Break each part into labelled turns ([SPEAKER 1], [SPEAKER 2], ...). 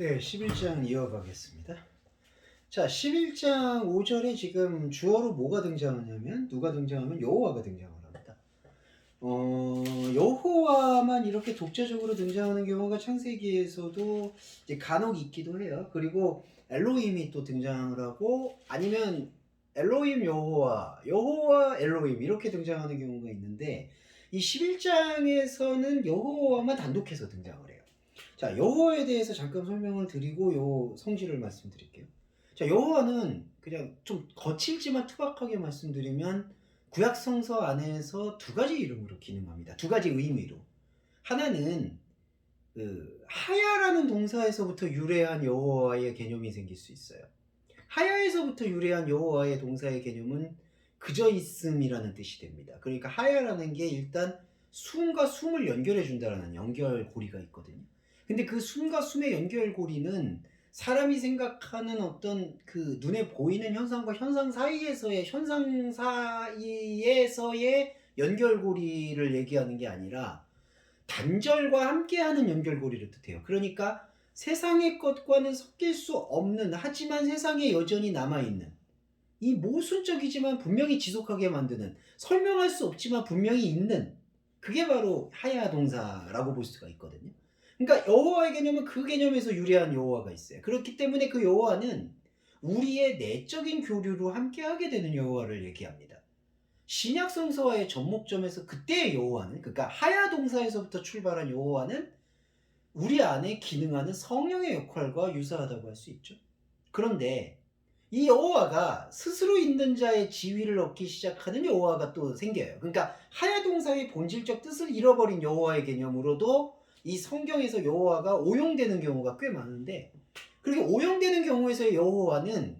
[SPEAKER 1] 네, 11장 이어가겠습니다. 자, 11장 5절에 지금 주어로 뭐가 등장하냐면 누가 등장하면 여호와가 등장을 합니다. 어, 여호와만 이렇게 독자적으로 등장하는 경우가 창세기에서도 이제 간혹 있기도 해요. 그리고 엘로힘이 또 등장을 하고 아니면 엘로힘 여호와, 여호와 엘로힘 이렇게 등장하는 경우가 있는데 이 11장에서는 여호와만 단독해서 등장을 해요. 자, 여호와에 대해서 잠깐 설명을 드리고 요 성질을 말씀드릴게요. 자, 여호와는 그냥 좀 거칠지만 투박하게 말씀드리면 구약 성서 안에서 두 가지 이름으로 기능합니다. 두 가지 의미로. 하나는 그 하야라는 동사에서부터 유래한 여호와의 개념이 생길 수 있어요. 하야에서부터 유래한 여호와의 동사의 개념은 그저 있음이라는 뜻이 됩니다. 그러니까 하야라는 게 일단 숨과 숨을 연결해 준다라는 연결고리가 있거든요. 근데 그 숨과 숨의 연결고리는 사람이 생각하는 어떤 그 눈에 보이는 현상과 현상 사이에서의 현상 사이에서의 연결고리를 얘기하는 게 아니라 단절과 함께하는 연결고리를 뜻해요. 그러니까 세상의 것과는 섞일 수 없는 하지만 세상에 여전히 남아 있는 이 모순적이지만 분명히 지속하게 만드는 설명할 수 없지만 분명히 있는 그게 바로 하야 동사라고 볼 수가 있거든요. 그러니까 여호와의 개념은 그 개념에서 유래한 여호와가 있어요. 그렇기 때문에 그 여호와는 우리의 내적인 교류로 함께하게 되는 여호와를 얘기합니다. 신약 성서와의 접목점에서 그때의 여호와는 그러니까 하야 동사에서부터 출발한 여호와는 우리 안에 기능하는 성령의 역할과 유사하다고 할 수 있죠. 그런데 이 여호와가 스스로 있는 자의 지위를 얻기 시작하는 여호와가 또 생겨요. 그러니까 하야 동사의 본질적 뜻을 잃어버린 여호와의 개념으로도 이 성경에서 여호와가 오용되는 경우가 꽤 많은데 그렇게 오용되는 경우에서의 여호와는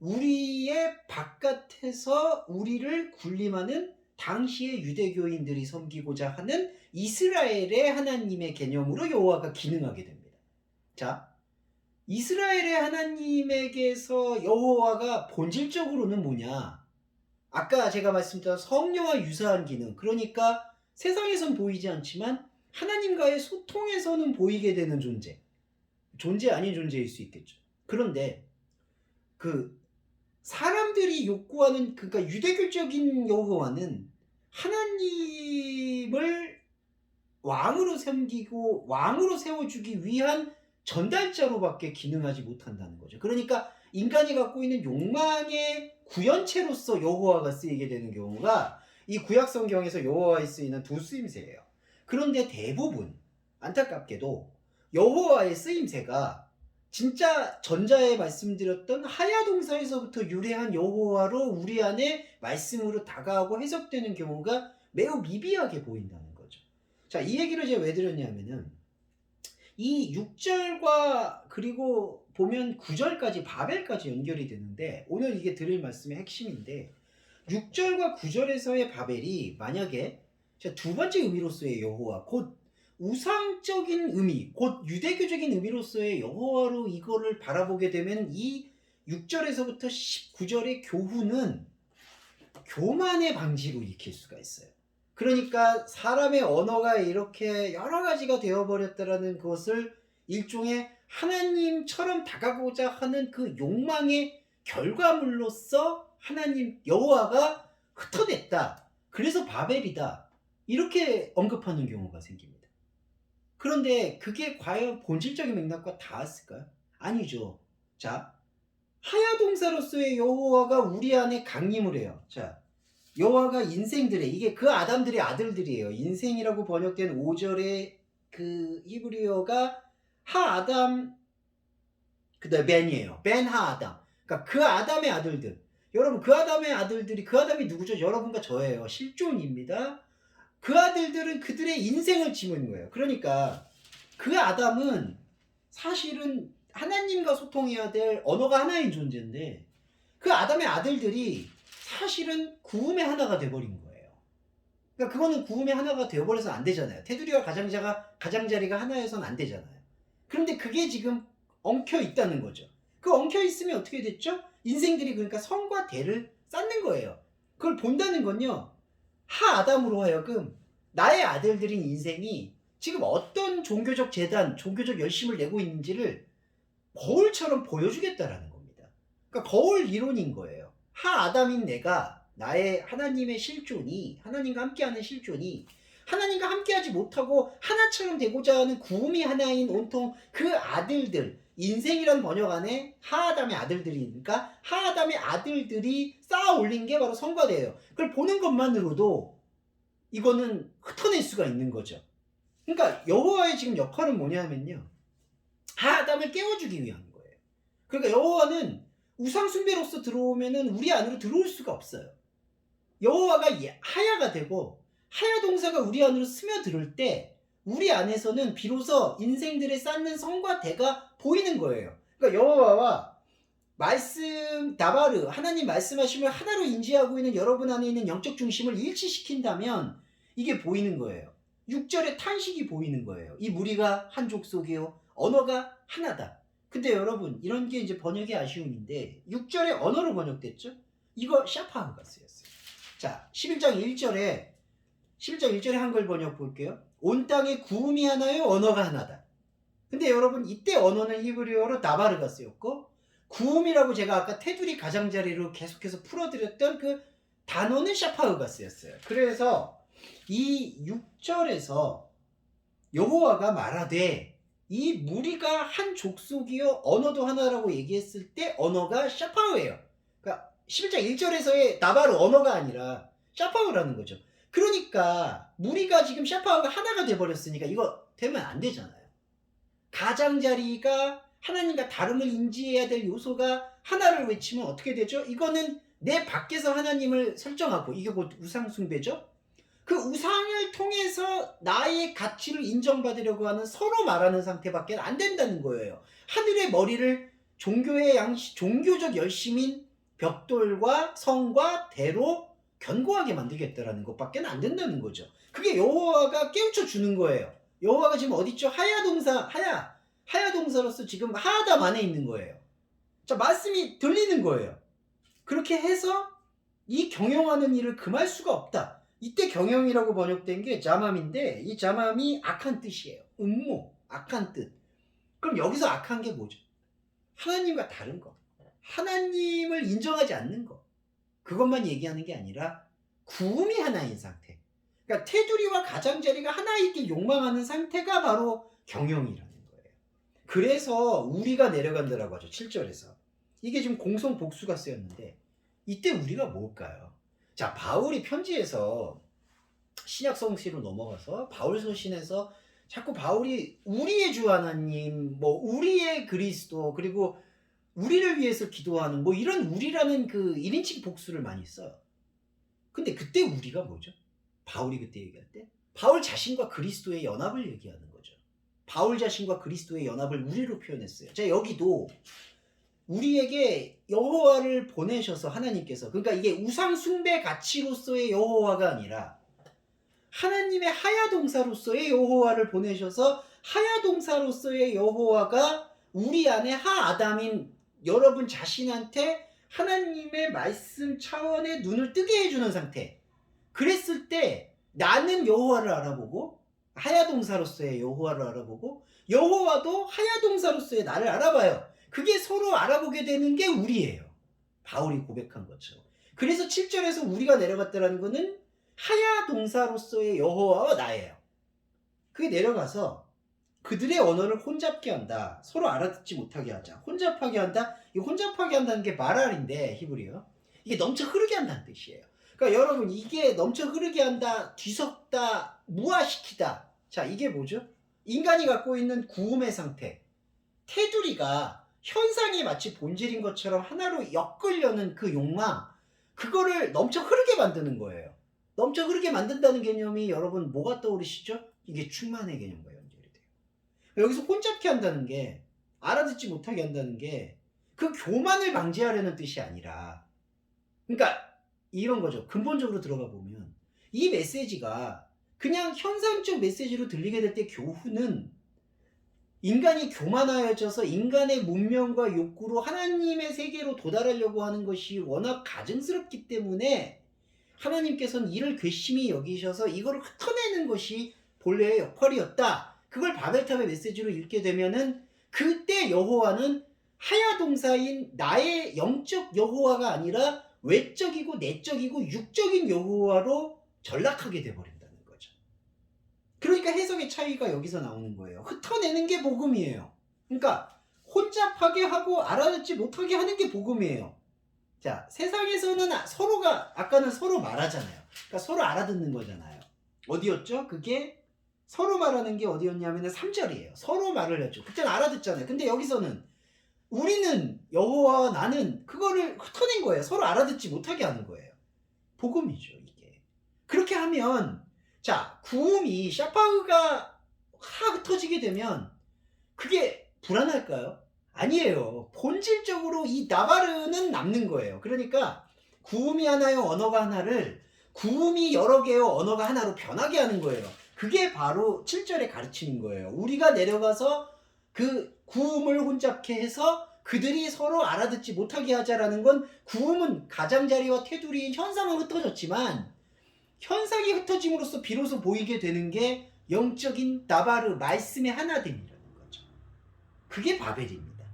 [SPEAKER 1] 우리의 바깥에서 우리를 군림하는 당시의 유대교인들이 섬기고자 하는 이스라엘의 하나님의 개념으로 여호와가 기능하게 됩니다. 자, 이스라엘의 하나님에게서 여호와가 본질적으로는 뭐냐? 아까 제가 말씀드린 성령과 유사한 기능. 그러니까 세상에선 보이지 않지만 하나님과의 소통에서는 보이게 되는 존재. 존재 아닌 존재일 수 있겠죠. 그런데 그 사람들이 욕구하는 그러니까 유대교적인 여호와는 하나님을 왕으로 섬기고 왕으로 세워주기 위한 전달자로밖에 기능하지 못한다는 거죠. 그러니까 인간이 갖고 있는 욕망의 구현체로서 여호와가 쓰이게 되는 경우가 이 구약 성경에서 여호와에 쓰이는 두 쓰임새예요. 그런데 대부분 안타깝게도 여호와의 쓰임새가 진짜 전자에 말씀드렸던 하야 동사에서부터 유래한 여호와로 우리 안에 말씀으로 다가오고 해석되는 경우가 매우 미비하게 보인다는 거죠. 자, 이 얘기를 제가 왜 드렸냐면은 이 6절과 그리고 보면 9절까지 바벨까지 연결이 되는데 오늘 이게 드릴 말씀의 핵심인데 6절과 9절에서의 바벨이 만약에 두 번째 의미로서의 여호와 곧 우상적인 의미 곧 유대교적인 의미로서의 여호와로 이거를 바라보게 되면 이 6절에서부터 19절의 교훈은 교만의 방지로 익힐 수가 있어요. 그러니까 사람의 언어가 이렇게 여러 가지가 되어버렸다라는 것을 일종의 하나님처럼 다가고자 하는 그 욕망의 결과물로서 하나님 여호와가 흩어냈다. 그래서 바벨이다. 이렇게 언급하는 경우가 생깁니다. 그런데 그게 과연 본질적인 맥락과 닿았을까요? 아니죠. 자, 하야 동사로서의 여호와가 우리 안에 강림을 해요. 자, 여호와가 인생들의 이게 그 아담들의 아들들이에요. 인생이라고 번역된 5절의 그 히브리어가 하 아담 그다음 벤이에요. 벤 하 아담. 그러니까 그 아담의 아들들. 여러분 그 아담의 아들들이 그 아담이 누구죠? 여러분과 저예요. 실존입니다. 그 아들들은 그들의 인생을 지은 거예요. 그러니까 그 아담은 사실은 하나님과 소통해야 될 언어가 하나인 존재인데 그 아담의 아들들이 사실은 구음의 하나가 돼버린 거예요. 그러니까 그거는 구음의 하나가 되어버려서 안 되잖아요. 테두리와 가장자가 가장자리가 하나여서는 안 되잖아요. 그런데 그게 지금 엉켜 있다는 거죠. 그 엉켜 있으면 어떻게 됐죠? 인생들이 그러니까 성과 대를 쌓는 거예요. 그걸 본다는 건요. 하 아담으로 하여금 나의 아들들인 인생이 지금 어떤 종교적 재단, 종교적 열심을 내고 있는지를 거울처럼 보여주겠다라는 겁니다. 그러니까 거울 이론인 거예요. 하 아담인 내가 나의 하나님의 실존이 하나님과 함께하는 실존이 하나님과 함께하지 못하고 하나처럼 되고자 하는 구음이 하나인 온통 그 아들들 인생이란 번역 안에 하아담의 아들들이니까 하아담의 아들들이 쌓아 올린 게 바로 성과대예요. 그걸 보는 것만으로도 이거는 흩어낼 수가 있는 거죠. 그러니까 여호와의 지금 역할은 뭐냐면요. 하아담을 깨워주기 위한 거예요. 그러니까 여호와는 우상 숭배로서 들어오면은 우리 안으로 들어올 수가 없어요. 여호와가 예- 하야가 되고 하야 동사가 우리 안으로 스며들을 때 우리 안에서는 비로소 인생들의 쌓는 성과 대가 보이는 거예요. 그러니까 여호와와 말씀 다바르 하나님 말씀하심을 하나로 인지하고 있는 여러분 안에 있는 영적 중심을 일치시킨다면 이게 보이는 거예요. 6절에 탄식이 보이는 거예요. 이 무리가 한 족속이요 언어가 하나다. 근데 여러분 이런 게 이제 번역의 아쉬움인데 6절에 언어로 번역됐죠? 이거 샤파하가 쓰였어요. 자 11장 1절에 11장 1절에 한글 번역 볼게요. 온 땅에 구음이 하나요 언어가 하나다. 근데 여러분 이때 언어는 히브리어로 나바르가 쓰였고 구음이라고 제가 아까 테두리 가장자리로 계속해서 풀어드렸던 그 단어는 샤파흐가 쓰였어요. 그래서 이 6절에서 여호와가 말하되 이 무리가 한 족속이요 언어도 하나라고 얘기했을 때 언어가 샤파흐예요. 그러니까 11장 1절에서의 나바르 언어가 아니라 샤파흐라는 거죠. 그러니까 무리가 지금 샤파흐가 하나가 돼버렸으니까 이거 되면 안 되잖아요. 가장자리가 하나님과 다름을 인지해야 될 요소가 하나를 외치면 어떻게 되죠? 이거는 내 밖에서 하나님을 설정하고 이게 곧 우상숭배죠? 그 우상을 통해서 나의 가치를 인정받으려고 하는 서로 말하는 상태밖에 안 된다는 거예요. 하늘의 머리를 종교의 양식, 종교적 열심인 벽돌과 성과 대로 견고하게 만들겠다라는 것밖에 안 된다는 거죠. 그게 여호와가 깨우쳐 주는 거예요. 여호와가 지금 어디 있죠? 하야 동사, 하야, 하야 동사로서 지금 하아담 안에 있는 거예요. 자, 말씀이 들리는 거예요. 그렇게 해서 이 경영하는 일을 금할 수가 없다. 이때 경영이라고 번역된 게 자맘인데 이 자맘이 악한 뜻이에요. 음모, 악한 뜻. 그럼 여기서 악한 게 뭐죠? 하나님과 다른 거. 하나님을 인정하지 않는 거. 그것만 얘기하는 게 아니라 구음이 하나인 상태. 그러니까 테두리와 가장자리가 하나이게 욕망하는 상태가 바로 경영이라는 거예요. 그래서 우리가 내려간다라고 하죠. 7절에서. 이게 지금 공성 복수가 쓰였는데 이때 우리가 뭘까요? 자, 바울이 편지에서 신약 성시로 넘어가서 바울 서신에서 자꾸 바울이 우리의 주 하나님, 뭐 우리의 그리스도 그리고 우리를 위해서 기도하는 뭐 이런 우리라는 그 1인칭 복수를 많이 써요. 근데 그때 우리가 뭐죠? 바울이 그때 얘기할 때 바울 자신과 그리스도의 연합을 얘기하는 거죠. 바울 자신과 그리스도의 연합을 우리로 표현했어요. 자, 여기도 우리에게 여호와를 보내셔서 하나님께서 그러니까 이게 우상 숭배 가치로서의 여호와가 아니라 하나님의 하야 동사로서의 여호와를 보내셔서 하야 동사로서의 여호와가 우리 안에 하 아담인 여러분 자신한테 하나님의 말씀 차원의 눈을 뜨게 해주는 상태. 그랬을 때 나는 여호와를 알아보고 하야 동사로서의 여호와를 알아보고 여호와도 하야 동사로서의 나를 알아봐요. 그게 서로 알아보게 되는 게 우리예요. 바울이 고백한 것처럼. 그래서 7절에서 우리가 내려갔다라는 거는 하야 동사로서의 여호와와 나예요. 그게 내려가서 그들의 언어를 혼잡게 한다. 서로 알아듣지 못하게 하자. 혼잡하게 한다. 이 혼잡하게 한다는 게 말알인데 히브리어. 이게 넘쳐 흐르게 한다는 뜻이에요. 그러니까 여러분 이게 넘쳐 흐르게 한다, 뒤섞다, 무화시키다. 자 이게 뭐죠? 인간이 갖고 있는 구음의 상태. 테두리가 현상이 마치 본질인 것처럼 하나로 엮으려는 그 욕망. 그거를 넘쳐 흐르게 만드는 거예요. 넘쳐 흐르게 만든다는 개념이 여러분 뭐가 떠오르시죠? 이게 충만의 연결이 돼요. 여기서 혼잡게 한다는 게 알아듣지 못하게 한다는 게 그 교만을 방지하려는 뜻이 아니라 그러니까 이런 거죠. 근본적으로 들어가 보면 이 메시지가 그냥 현상적 메시지로 들리게 될 때 교훈은 인간이 교만하여져서 인간의 문명과 욕구로 하나님의 세계로 도달하려고 하는 것이 워낙 가증스럽기 때문에 하나님께서는 이를 괘씸히 여기셔서 이거를 흩어내는 것이 본래의 역할이었다. 그걸 바벨탑의 메시지로 읽게 되면은 그때 여호와는 하야 동사인 나의 영적 여호와가 아니라 외적이고 내적이고 육적인 여호와로 전락하게 돼 버린다는 거죠. 그러니까 해석의 차이가 여기서 나오는 거예요. 흩어내는 게 복음이에요. 그러니까 혼잡하게 하고 알아듣지 못하게 하는 게 복음이에요. 자, 세상에서는 아- 서로가 아까는 서로 말하잖아요. 그러니까 서로 알아듣는 거잖아요. 어디였죠? 그게 서로 말하는 게 어디였냐면은 3절이에요. 서로 말을 했죠. 그때는 알아듣잖아요. 근데 여기서는 우리는 여호와 나는 그거를 흩어낸 거예요. 서로 알아듣지 못하게 하는 거예요. 복음이죠, 이게. 그렇게 하면 자, 구음이 샤파흐가 하 흩어지게 되면 그게 불안할까요? 아니에요. 본질적으로 이 나바르는 남는 거예요. 그러니까 구음이 하나요, 언어가 하나를 구음이 여러 개요, 언어가 하나로 변하게 하는 거예요. 그게 바로 7절에 가르치는 거예요. 우리가 내려가서 그 구음을 혼잡케 해서 그들이 서로 알아듣지 못하게 하자라는 건 구음은 가장자리와 테두리인 현상은 흩어졌지만 현상이 흩어짐으로써 비로소 보이게 되는 게 영적인 나바르 말씀의 하나됨이라는 거죠. 그게 바벨입니다.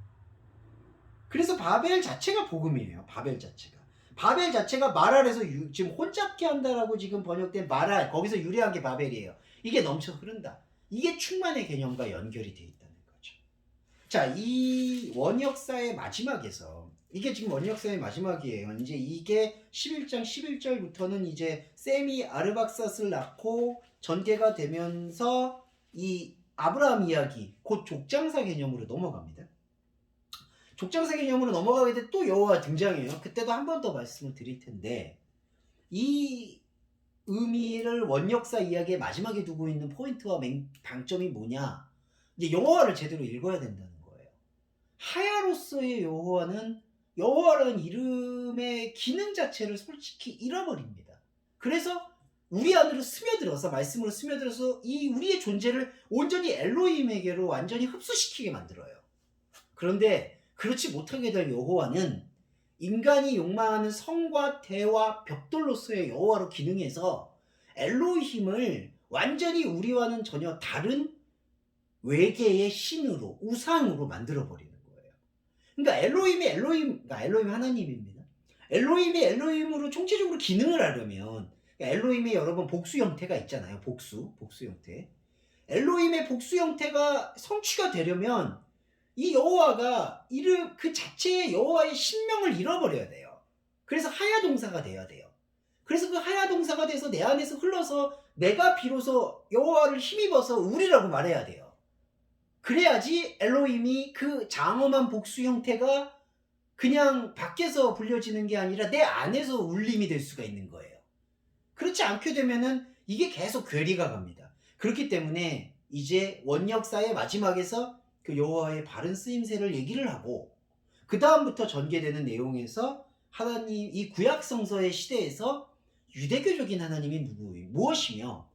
[SPEAKER 1] 그래서 바벨 자체가 복음이에요. 바벨 자체가. 바벨 자체가 유- 지금 혼잡게 한다라고 지금 번역된 말알 거기서 유래한 게 바벨이에요. 이게 넘쳐 흐른다. 이게 충만의 개념과 연결이 돼 있다는 거죠. 자, 이 원역사의 마지막에서 이게 지금 원역사의 마지막이에요. 이제 이게 11장 11절부터는 이제 셈이 아르박삿을 낳고 전개가 되면서 이 아브라함 이야기 곧 족장사 개념으로 넘어갑니다. 족장사 개념으로 넘어가게 돼 또 여호와 등장해요. 그때도 한 번 더 말씀을 드릴 텐데 이 의미를 원역사 이야기의 마지막에 두고 있는 포인트와 맹- 방점이 뭐냐? 이제 여호와를 제대로 읽어야 된다는 거예요. 하야로서의 여호와는 여호와라는 이름의 기능 자체를 솔직히 잃어버립니다. 그래서 우리 안으로 스며들어서 말씀으로 스며들어서 이 우리의 존재를 온전히 엘로힘에게로 완전히 흡수시키게 만들어요. 그런데 그렇지 못하게 될 여호와는 인간이 욕망하는 성과 대와 벽돌로서의 여호와로 기능해서 엘로힘을 완전히 우리와는 전혀 다른 외계의 신으로 우상으로 만들어 버리는 거예요. 그러니까 엘로힘이 엘로힘, 그러니까 엘로힘 하나님입니다. 엘로힘이 엘로힘으로 총체적으로 기능을 하려면 그러니까 엘로힘의 여러분 복수 형태가 있잖아요. 복수, 복수 형태. 엘로힘의 복수 형태가 성취가 되려면 이 여호와가 이름 그 자체의 여호와의 신명을 잃어버려야 돼요. 그래서 하야 동사가 돼야 돼요. 그래서 그 하야 동사가 돼서 내 안에서 흘러서 내가 비로소 여호와를 힘입어서 우리라고 말해야 돼요. 그래야지 엘로힘이 그 장엄한 복수 형태가 그냥 밖에서 불려지는 게 아니라 내 안에서 울림이 될 수가 있는 거예요. 그렇지 않게 되면은 이게 계속 괴리가 갑니다. 그렇기 때문에 이제 원역사의 마지막에서 그 여호와의 바른 쓰임새를 얘기를 하고 그 다음부터 전개되는 내용에서 하나님 이 구약 성서의 시대에서 유대교적인 하나님이 누구 무엇이며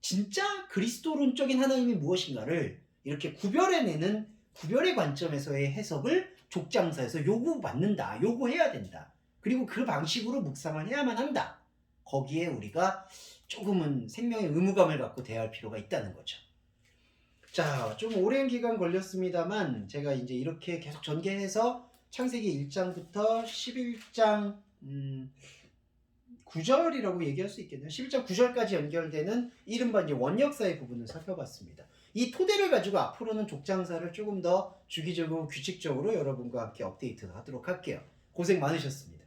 [SPEAKER 1] 진짜 그리스도론적인 하나님이 무엇인가를 이렇게 구별해내는 구별의 관점에서의 해석을 족장사에서 요구받는다, 요구해야 된다. 그리고 그 방식으로 묵상을 해야만 한다. 거기에 우리가 조금은 생명의 의무감을 갖고 대할 필요가 있다는 거죠. 자, 좀 오랜 기간 걸렸습니다만 제가 이제 이렇게 계속 전개해서 창세기 1장부터 11장 음, 9절이라고 얘기할 수 있겠네요. 11장 9절까지 연결되는 이른바 이제 원역사의 부분을 살펴봤습니다. 이 토대를 가지고 앞으로는 족장사를 조금 더 주기적으로 규칙적으로 여러분과 함께 업데이트 하도록 할게요. 고생 많으셨습니다.